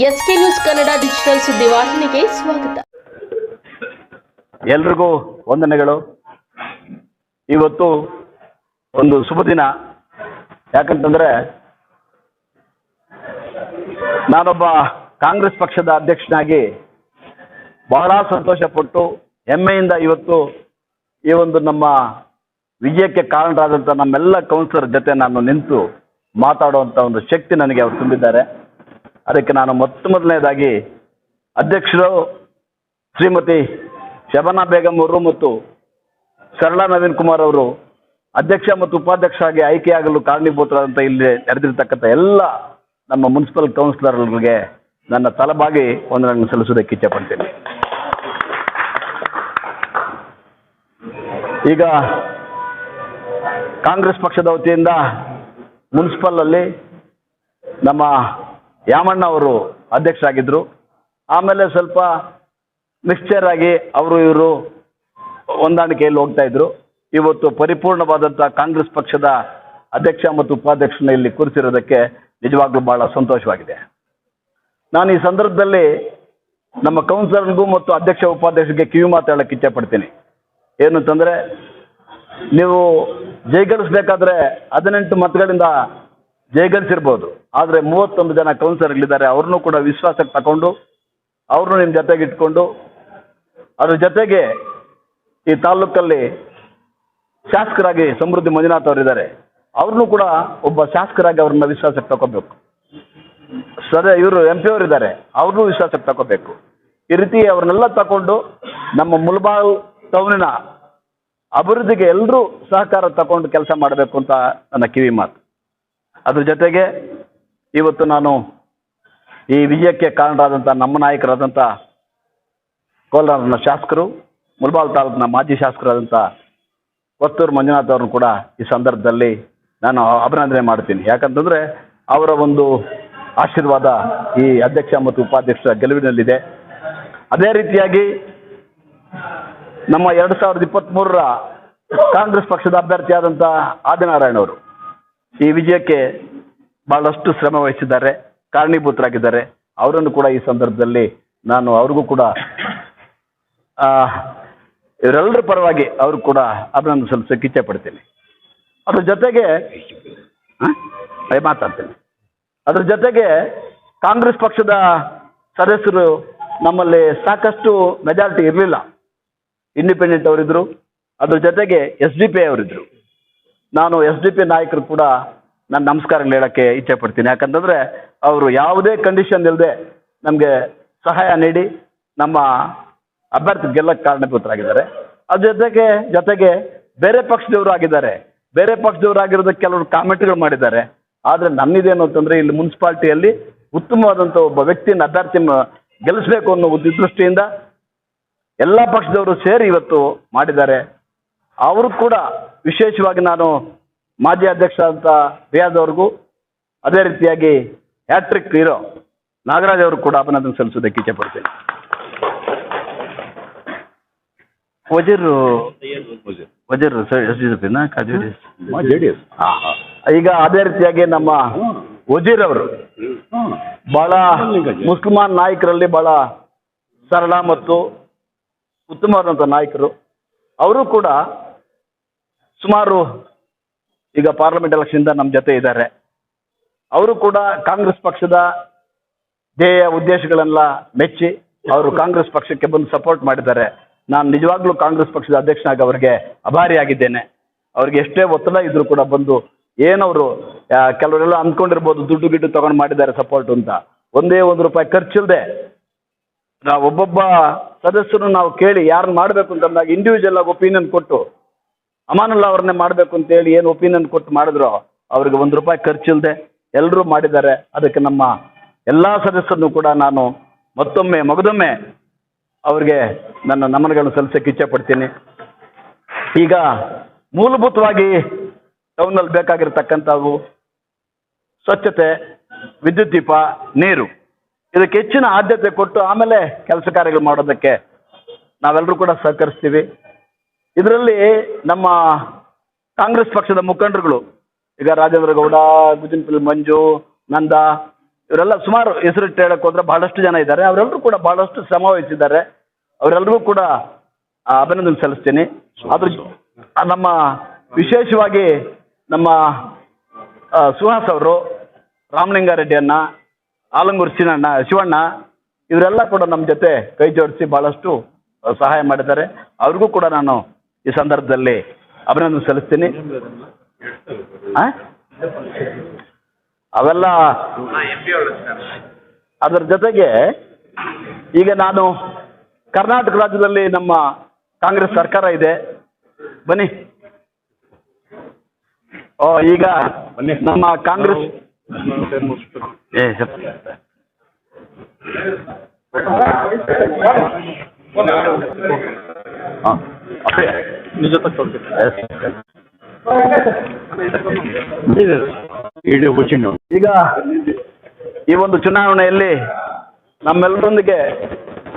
S K news Kannada digital ಸುದ್ದಿವಾಹಿನಿಗೆ ಸ್ವಾಗತ. ಎಲ್ರಿಗೂ ವಂದನೆಗಳು. ಇವತ್ತು ಒಂದು ಶುಭ ದಿನ. ಯಾಕಂತಂದ್ರೆ ನಾನೊಬ್ಬ ಕಾಂಗ್ರೆಸ್ ಪಕ್ಷದ ಅಧ್ಯಕ್ಷನಾಗಿ ಬಹಳ ಸಂತೋಷ ಪಟ್ಟು ಹೆಮ್ಮೆಯಿಂದ ಇವತ್ತು ಈ ಒಂದು ನಮ್ಮ ವಿಜಯಕ್ಕೆ ಕಾರಣರಾದಂಥ ನಮ್ಮೆಲ್ಲ ಕೌನ್ಸಿಲರ್ ಜೊತೆ ನಾನು ನಿಂತು ಮಾತಾಡುವಂಥ ಒಂದು ಶಕ್ತಿ ನನಗೆ ಅವರು ತುಂಬಿದ್ದಾರೆ. ಅದಕ್ಕೆ ನಾನು ಮೊತ್ತ ಮೊದಲನೇದಾಗಿ ಅಧ್ಯಕ್ಷರು ಶ್ರೀಮತಿ ಶಬನಾ ಬೇಗಂ ಅವರು ಮತ್ತು ಸರಳಾ ನವೀನ್ ಕುಮಾರ್ ಅವರು ಅಧ್ಯಕ್ಷ ಮತ್ತು ಉಪಾಧ್ಯಕ್ಷರಾಗಿ ಆಯ್ಕೆಯಾಗಲು ಕಾರಣೀಭೂತರಾದಂಥ ಇಲ್ಲಿ ನಡೆದಿರ್ತಕ್ಕಂಥ ಎಲ್ಲ ನಮ್ಮ ಮುನ್ಸಿಪಲ್ ಕೌನ್ಸಿಲರ್ಗಳಿಗೆ ನನ್ನ ತಲಬಾಗಿ ವಂದನೆಗಳನ್ನು ಸಲ್ಲಿಸೋದಕ್ಕೆ ಇಚ್ಛೆಪಡ್ತೀನಿ ಈಗ ಕಾಂಗ್ರೆಸ್ ಪಕ್ಷದ ವತಿಯಿಂದ ಮುನ್ಸಿಪಲ್ ಅಲ್ಲಿ ನಮ್ಮ ಯಾಮಣ್ಣ ಅವರು ಅಧ್ಯಕ್ಷರಾಗಿದ್ದರು ಆಮೇಲೆ ಸ್ವಲ್ಪ ಮಿಕ್ಸ್ಚರ್ ಆಗಿ ಅವರು ಇವರು ಹೊಂದಾಣಿಕೆಯಲ್ಲಿ ಹೋಗ್ತಾ ಇದ್ರು. ಇವತ್ತು ಪರಿಪೂರ್ಣವಾದಂಥ ಕಾಂಗ್ರೆಸ್ ಪಕ್ಷದ ಅಧ್ಯಕ್ಷ ಮತ್ತು ಉಪಾಧ್ಯಕ್ಷನ ಇಲ್ಲಿ ಕೂರಿಸಿರೋದಕ್ಕೆ ನಿಜವಾಗ್ಲೂ ಬಹಳ ಸಂತೋಷವಾಗಿದೆ. ನಾನು ಈ ಸಂದರ್ಭದಲ್ಲಿ ನಮ್ಮ ಕೌನ್ಸಿಲರ್ಗೂ ಮತ್ತು ಅಧ್ಯಕ್ಷ ಉಪಾಧ್ಯಕ್ಷರಿಗೆ ಕಿವಿ ಮಾತಾಡಕ್ಕೆ ಏನು ಅಂತಂದ್ರೆ, ನೀವು ಜಯಗಳಿಸ್ಬೇಕಾದ್ರೆ ಹದಿನೆಂಟು ಮತಗಳಿಂದ ಜಯಗಳಿಸಿರ್ಬೋದು ಆದರೆ ಮೂವತ್ತೊಂದು ಜನ ಕೌನ್ಸಿಲರ್ಗಳಿದ್ದಾರೆ ಅವ್ರನ್ನೂ ಕೂಡ ವಿಶ್ವಾಸಕ್ಕೆ ತಗೊಂಡು ಅವ್ರನ್ನೂ ನಿಮ್ಮ ಜೊತೆಗೆ ಇಟ್ಕೊಂಡು, ಅದ್ರ ಜೊತೆಗೆ ಈ ತಾಲೂಕಲ್ಲಿ ಶಾಸಕರಾಗಿ ಸಮೃದ್ಧಿ ಮಂಜುನಾಥ್ ಅವರಿದ್ದಾರೆ. ಅವ್ರನ್ನೂ ಕೂಡ ಒಬ್ಬ ಶಾಸಕರಾಗಿ ಅವ್ರನ್ನ ವಿಶ್ವಾಸಕ್ಕೆ ತಗೋಬೇಕು ಸರಿ, ಇವರು ಎಂ ಪಿ ಅವರಿದ್ದಾರೆ, ಅವ್ರನ್ನೂ ವಿಶ್ವಾಸಕ್ಕೆ ತಗೋಬೇಕು ಈ ರೀತಿ ಅವ್ರನ್ನೆಲ್ಲ ತಗೊಂಡು ನಮ್ಮ ಮುಲ್ಬಾಲ್ ಟೌನಿನ ಅಭಿವೃದ್ಧಿಗೆ ಎಲ್ಲರೂ ಸಹಕಾರ ತಗೊಂಡು ಕೆಲಸ ಮಾಡಬೇಕು ಅಂತ ನನ್ನ ಕಿವಿ ಮಾತು. ಅದ್ರ ಜೊತೆಗೆ ಇವತ್ತು ನಾನು ಈ ವಿಜಯಕ್ಕೆ ಕಾರಣರಾದಂಥ ನಮ್ಮ ನಾಯಕರಾದಂಥ ಕೋಲಾರನ ಶಾಸಕರು ಮುಲ್ಬಾಲ್ ತಾಲೂಕಿನ ಮಾಜಿ ಶಾಸಕರಾದಂಥ ಕೊತ್ತೂರು ಮಂಜುನಾಥ್ ಅವ್ರನ್ನ ಕೂಡ ಈ ಸಂದರ್ಭದಲ್ಲಿ ನಾನು ಅಭಿನಂದನೆ ಮಾಡ್ತೀನಿ. ಯಾಕಂತಂದರೆ ಅವರ ಒಂದು ಆಶೀರ್ವಾದ ಈ ಅಧ್ಯಕ್ಷ ಮತ್ತು ಉಪಾಧ್ಯಕ್ಷರ ಗೆಲುವಿನಲ್ಲಿದೆ. ಅದೇ ರೀತಿಯಾಗಿ ನಮ್ಮ ಎರಡು ಸಾವಿರದ ಇಪ್ಪತ್ತ್ಮೂರರ ಕಾಂಗ್ರೆಸ್ ಪಕ್ಷದ ಅಭ್ಯರ್ಥಿಯಾದಂಥ ಆದಿನಾರಾಯಣ ಅವರು ಈ ವಿಜಯಕ್ಕೆ ಬಹಳಷ್ಟು ಶ್ರಮ ವಹಿಸಿದ್ದಾರೆ, ಕಾರಣೀಭೂತರಾಗಿದ್ದಾರೆ. ಅವರನ್ನು ಕೂಡ ಈ ಸಂದರ್ಭದಲ್ಲಿ ನಾನು ಅವ್ರಿಗೂ ಕೂಡ ಇವರೆಲ್ಲರ ಪರವಾಗಿ ಅವರು ಕೂಡ ಅಭಿನಂದನೆ ಸಲ್ಲಿಸೋಕೆ ಇಚ್ಛೆ ಪಡ್ತೀನಿ. ಅದ್ರ ಜೊತೆಗೆ ಮಾತಾಡ್ತೀನಿ. ಅದ್ರ ಜೊತೆಗೆ ಕಾಂಗ್ರೆಸ್ ಪಕ್ಷದ ಸದಸ್ಯರು ನಮ್ಮಲ್ಲಿ ಸಾಕಷ್ಟು ಮೆಜಾರಿಟಿ ಇರಲಿಲ್ಲ. ಇಂಡಿಪೆಂಡೆಂಟ್ ಅವರಿದ್ದರು ಅದ್ರ ಜೊತೆಗೆ ಎಸ್ ಡಿ ಪಿ ಅವರಿದ್ದರು ನಾನು ಎಸ್ ಡಿ ಪಿ ನಾಯಕರು ಕೂಡ ನನ್ನ ನಮಸ್ಕಾರಗಳು ಹೇಳೋಕ್ಕೆ ಇಚ್ಛೆ ಪಡ್ತೀನಿ. ಯಾಕಂತಂದರೆ ಅವರು ಯಾವುದೇ ಕಂಡೀಷನ್ ಇಲ್ಲದೆ ನಮಗೆ ಸಹಾಯ ನೀಡಿ ನಮ್ಮ ಅಭ್ಯರ್ಥಿ ಗೆಲ್ಲಕ್ಕೆ ಕಾರಣಭೂತರಾಗಿದ್ದಾರೆ ಅದ್ರ ಜೊತೆಗೆ ಜೊತೆಗೆ ಬೇರೆ ಪಕ್ಷದವರು ಆಗಿದ್ದಾರೆ. ಬೇರೆ ಪಕ್ಷದವರು ಆಗಿರೋದಕ್ಕೆ ಕೆಲವರು ಕಾಮೆಂಟ್ಗಳು ಮಾಡಿದ್ದಾರೆ. ಆದರೆ ನನ್ನಿದೇನು ಅಂತಂದರೆ ಇಲ್ಲಿ ಮುನ್ಸಿಪಾಲ್ಟಿಯಲ್ಲಿ ಉತ್ತಮವಾದಂಥ ಒಬ್ಬ ವ್ಯಕ್ತಿನ ಅಭ್ಯರ್ಥಿನ ಗೆಲ್ಲಿಸಬೇಕು ಅನ್ನೋ ದೃಷ್ಟಿಯಿಂದ ಎಲ್ಲ ಪಕ್ಷದವರು ಸೇರಿ ಇವತ್ತು ಮಾಡಿದ್ದಾರೆ. ಅವರು ಕೂಡ ವಿಶೇಷವಾಗಿ ನಾನು ಮಾಜಿ ಅಧ್ಯಕ್ಷ ಅಂತ ರಿಯಾಜ್ ಅವ್ರಿಗೂ ಅದೇ ರೀತಿಯಾಗಿ ಹ್ಯಾಟ್ರಿಕ್ ಹೀರೋ ನಾಗರಾಜ್ ಅವರು ಕೂಡ ಅಭಿನಂದನೆ ಸಲ್ಲಿಸೋದಕ್ಕೆ ಇಚ್ಛೆ ಪಡ್ತೀನಿ. ವಜೀರ್ ವಜೀರ್ ಈಗ ಅದೇ ರೀತಿಯಾಗಿ ನಮ್ಮ ವಜೀರ್ ಅವರು ಬಹಳ ಮುಸ್ಲ್ಮಾನ್ ನಾಯಕರಲ್ಲಿ ಬಹಳ ಸರಳ ಮತ್ತು ಉತ್ತಮವಾದಂಥ ನಾಯಕರು. ಅವರು ಕೂಡ ಸುಮಾರು ಈಗ ಪಾರ್ಲಿಮೆಂಟ್ ಎಲೆಕ್ಷನ್ದ ನಮ್ಮ ಜೊತೆ ಇದ್ದಾರೆ ಅವರು ಕೂಡ ಕಾಂಗ್ರೆಸ್ ಪಕ್ಷದ ಧ್ಯೇಯ ಉದ್ದೇಶಗಳೆಲ್ಲ ಮೆಚ್ಚಿ ಅವರು ಕಾಂಗ್ರೆಸ್ ಪಕ್ಷಕ್ಕೆ ಬಂದು ಸಪೋರ್ಟ್ ಮಾಡಿದ್ದಾರೆ. ನಾನು ನಿಜವಾಗ್ಲೂ ಕಾಂಗ್ರೆಸ್ ಪಕ್ಷದ ಅಧ್ಯಕ್ಷನಾಗಿ ಅವರಿಗೆ ಅಭಾರಿಯಾಗಿದ್ದೇನೆ. ಅವ್ರಿಗೆ ಎಷ್ಟೇ ಒತ್ತಡ ಇದ್ರು ಕೂಡ ಬಂದು ಏನವರು ಕೆಲವರೆಲ್ಲ ಅಂದ್ಕೊಂಡಿರ್ಬೋದು ದುಡ್ಡು ಗಿಡ್ಡು ತಗೊಂಡು ಮಾಡಿದ್ದಾರೆ ಸಪೋರ್ಟ್ ಅಂತ. ಒಂದೇ ಒಂದು ರೂಪಾಯಿ ಖರ್ಚಿಲ್ಲದೆ ನಾವು ಒಬ್ಬೊಬ್ಬ ಸದಸ್ಯರು ನಾವು ಕೇಳಿ ಯಾರನ್ನ ಮಾಡಬೇಕು ಅಂತಂದಾಗ ಇಂಡಿವಿಜುವಲ್ ಆಗಿ ಒಪಿನಿಯನ್ ಕೊಟ್ಟು ಅಮಾನುಲ್ಲಾ ಅವ್ರನ್ನೇ ಮಾಡಬೇಕು ಅಂತೇಳಿ ಏನು ಒಪಿನಿಯನ್ ಕೊಟ್ಟು ಮಾಡಿದ್ರು ಅವ್ರಿಗೆ ಒಂದು ರೂಪಾಯಿ ಖರ್ಚಿಲ್ಲದೆ ಎಲ್ಲರೂ ಮಾಡಿದ್ದಾರೆ. ಅದಕ್ಕೆ ನಮ್ಮ ಎಲ್ಲ ಸದಸ್ಯರನ್ನು ಕೂಡ ನಾನು ಮತ್ತೊಮ್ಮೆ, ಮಗದೊಮ್ಮೆ ಅವ್ರಿಗೆ ನನ್ನ ನಮನಗಳನ್ನು ಸಲ್ಲಿಸಕ್ಕೆ ಇಚ್ಛೆ ಪಡ್ತೀನಿ. ಈಗ ಮೂಲಭೂತವಾಗಿ ಟೌನಲ್ಲಿ ಬೇಕಾಗಿರ್ತಕ್ಕಂಥವು ಸ್ವಚ್ಛತೆ, ವಿದ್ಯುತ್ ದೀಪ, ನೀರು. ಇದಕ್ಕೆ ಹೆಚ್ಚಿನ ಆದ್ಯತೆ ಕೊಟ್ಟು ಆಮೇಲೆ ಕೆಲಸ ಕಾರ್ಯಗಳು ಮಾಡೋದಕ್ಕೆ ನಾವೆಲ್ಲರೂ ಕೂಡ ಸಹಕರಿಸ್ತೀವಿ. ಇದರಲ್ಲಿ ನಮ್ಮ ಕಾಂಗ್ರೆಸ್ ಪಕ್ಷದ ಮುಖಂಡರುಗಳು, ಈಗ ರಾಜೇಂದ್ರ ಗೌಡ ಗುಜಿನ್ಪಿಲ್ ಮಂಜು, ನಂದ, ಇವರೆಲ್ಲ ಸುಮಾರು ಹೆಸರಿಟ್ಟು ಹೇಳಕ್ಕೆ ಹೋದ್ರೆ ಬಹಳಷ್ಟು ಜನ ಇದ್ದಾರೆ. ಅವರೆಲ್ಲರೂ ಕೂಡ ಬಹಳಷ್ಟು ಶ್ರಮ ವಹಿಸಿದ್ದಾರೆ. ಅವರೆಲ್ಲರಿಗೂ ಕೂಡ ಅಭಿನಂದನೆ ಸಲ್ಲಿಸ್ತೀನಿ. ಅದ್ರ ನಮ್ಮ ವಿಶೇಷವಾಗಿ ನಮ್ಮ ಸುಹಾಸ್ ಅವರು, ರಾಮಲಿಂಗಾರೆಡ್ಡಿಯನ್ನ, ಆಲಂಗೂರು ಚಿನ್ನಣ್ಣ ಶಿವಣ್ಣ, ಇವರೆಲ್ಲ ಕೂಡ ನಮ್ಮ ಜೊತೆ ಕೈ ಜೋಡಿಸಿ ಬಹಳಷ್ಟು ಸಹಾಯ ಮಾಡಿದ್ದಾರೆ. ಅವ್ರಿಗೂ ಕೂಡ ನಾನು ಈ ಸಂದರ್ಭದಲ್ಲಿ ಅಭಿನಂದನೆ ಸಲ್ಲಿಸ್ತೀನಿ? ಅವೆಲ್ಲ ಅದರ ಜೊತೆಗೆ ಈಗ ನಾನು ಕರ್ನಾಟಕ ರಾಜ್ಯದಲ್ಲಿ ನಮ್ಮ ಕಾಂಗ್ರೆಸ್ ಸರ್ಕಾರ ಇದೆ. ಬನ್ನಿ. ಓ, ಈಗ ನಮ್ಮ ಕಾಂಗ್ರೆಸ್ ಏ ನಿಜ ಈಗ ಈ ಒಂದು ಚುನಾವಣೆಯಲ್ಲಿ ನಮ್ಮೆಲ್ಲರೊಂದಿಗೆ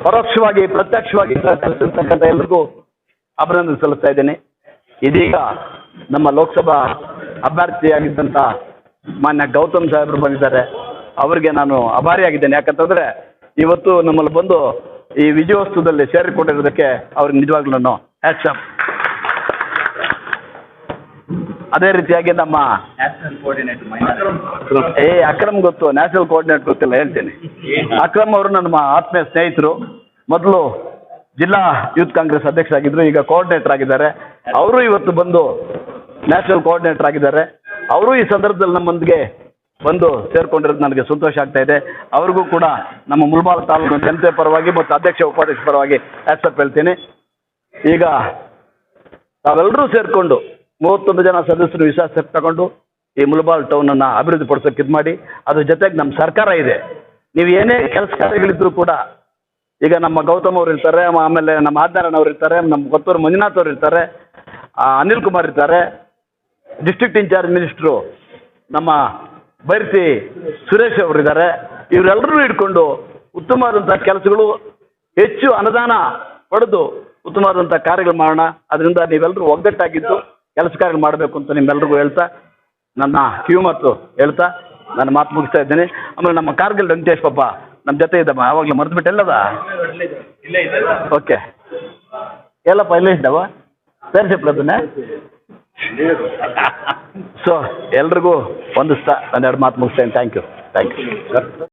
ಪರೋಕ್ಷವಾಗಿ, ಪ್ರತ್ಯಕ್ಷವಾಗಿ ಸಹಕರಿಸಿರ್ತಕ್ಕಂಥ ಎಲ್ರಿಗೂ ಅಭಿನಂದನೆ ಸಲ್ಲಿಸ್ತಾ ಇದ್ದೇನೆ. ಇದೀಗ ನಮ್ಮ ಲೋಕಸಭಾ ಅಭ್ಯರ್ಥಿಯಾಗಿದ್ದಂಥ ಮಾನ್ಯ ಗೌತಮ್ ಸಾಹೇಬರು ಬಂದಿದ್ದಾರೆ. ಅವರಿಗೆ ನಾನು ಆಭಾರಿಯಾಗಿದ್ದೇನೆ. ಯಾಕಂತಂದ್ರೆ ಇವತ್ತು ನಮ್ಮಲ್ಲಿ ಬಂದು ಈ ವಿಜಯೋತ್ಸವದಲ್ಲಿ ಸೇರಿಕೊಂಡಿರೋದಕ್ಕೆ ಅವ್ರಿಗೆ ನಿಜವಾಗ್ಲೂ ಹ್ಯಾಟ್ಸಪ್ ಅದೇ ರೀತಿಯಾಗಿ ನಮ್ಮ ಏ ಅಕ್ರಮ್ ಗೊತ್ತು. ನ್ಯಾಷನಲ್ ಕೋಆರ್ಡಿನೇಟ್ ಗೊತ್ತಿಲ್ಲ ಹೇಳ್ತೀನಿ. ಅಕ್ರಮ್ ಅವರು ನಮ್ಮ ಆತ್ಮೀಯ ಸ್ನೇಹಿತರು. ಮೊದಲು ಜಿಲ್ಲಾ ಯೂತ್ ಕಾಂಗ್ರೆಸ್ ಅಧ್ಯಕ್ಷರಾಗಿದ್ರು ಈಗ ಕೋಆರ್ಡಿನೇಟರ್ ಆಗಿದ್ದಾರೆ. ಅವರು ಇವತ್ತು ಬಂದು ನ್ಯಾಷನಲ್ ಕೋಆರ್ಡಿನೇಟರ್ ಆಗಿದ್ದಾರೆ. ಅವರು ಈ ಸಂದರ್ಭದಲ್ಲಿ ನಮ್ಮೊಂದಿಗೆ ಬಂದು ಸೇರ್ಕೊಂಡಿರೋದು ನನಗೆ ಸಂತೋಷ ಆಗ್ತಾ ಇದೆ. ಅವ್ರಿಗೂ ಕೂಡ ನಮ್ಮ ಮುಲ್ಬಾಲ್ ತಾಲೂಕು ಜನತೆ ಪರವಾಗಿ ಮತ್ತು ಅಧ್ಯಕ್ಷ ಉಪಾಧ್ಯಕ್ಷ ಪರವಾಗಿ ಆಕ್ಸೆಪ್ಟ್ ಹೇಳ್ತೀನಿ. ಈಗ ತಾವೆಲ್ಲರೂ ಸೇರಿಕೊಂಡು ಮೂವತ್ತೊಂದು ಜನ ಸದಸ್ಯರು ವಿಶ್ವಾಸ ತಗೊಂಡು ಈ ಮುಲ್ಬಾಲ್ ಟೌನನ್ನು ಅಭಿವೃದ್ಧಿ ಪಡಿಸೋಕೆ ಇದು ಮಾಡಿ, ಅದ್ರ ಜೊತೆಗೆ ನಮ್ಮ ಸರ್ಕಾರ ಇದೆ. ನೀವು ಏನೇ ಕೆಲಸ ಕಾರ್ಯಗಳಿದ್ರು ಕೂಡ ಈಗ ನಮ್ಮ ಗೌತಮ್ ಅವ್ರು ಇರ್ತಾರೆ, ಆಮೇಲೆ ನಮ್ಮ ಆದ್ನಾರಾಯಣ ಅವ್ರು ಇರ್ತಾರೆ, ನಮ್ಮ ಕೊತ್ತೂರು ಮಂಜುನಾಥ್ ಅವ್ರು ಇರ್ತಾರೆ ಅನಿಲ್ ಕುಮಾರ್ ಇರ್ತಾರೆ ಡಿಸ್ಟ್ರಿಕ್ಟ್ ಇನ್ಚಾರ್ಜ್ ಮಿನಿಸ್ಟ್ರು ನಮ್ಮ ಬೈರ್ತಿ ಸುರೇಶ್ ಅವರು ಇದ್ದಾರೆ. ಇವರೆಲ್ಲರೂ ಇಟ್ಕೊಂಡು ಉತ್ತಮವಾದಂಥ ಕೆಲಸಗಳು ಹೆಚ್ಚು ಅನುದಾನ ಪಡೆದು ಉತ್ತಮವಾದಂಥ ಕಾರ್ಯಗಳು ಮಾಡೋಣ. ಅದರಿಂದ ನೀವೆಲ್ಲರೂ ಒಗ್ಗಟ್ಟಾಗಿದ್ದು ಕೆಲಸ ಕಾರ್ಯಗಳು ಮಾಡಬೇಕು ಅಂತ ನಿಮ್ಮೆಲ್ರಿಗೂ ಹೇಳ್ತಾ, ನನ್ನ ಕಿವಿ ಮಾತು ಹೇಳ್ತಾ ನನ್ನ ಮಾತು ಮುಗಿಸ್ತಾ ಇದ್ದೇನೆ. ಆಮೇಲೆ ನಮ್ಮ ಕಾರ್ಗಿಲ್ ವೆಂಕಟೇಶ್ ಪಾಪ ನಮ್ಮ ಜೊತೆ ಇದ್ದಮ್ಮ ಯಾವಾಗಲೂ ಮರೆತು ಎಲ್ಲದ? ಓಕೆ ಎಲ್ಲಪ್ಪ, ಇಲ್ಲೇ ಇದ್ದಾವ? ಸೇರಿಸಿಪ್ಲ ಅದನ್ನ. ಸೊ ಎಲ್ರಿಗೂ ಒಂದಿಸ್ತಾ ಎರಡು ಮಾತು ಮುಗಿಸ್ತೇನೆ. Thank you thank you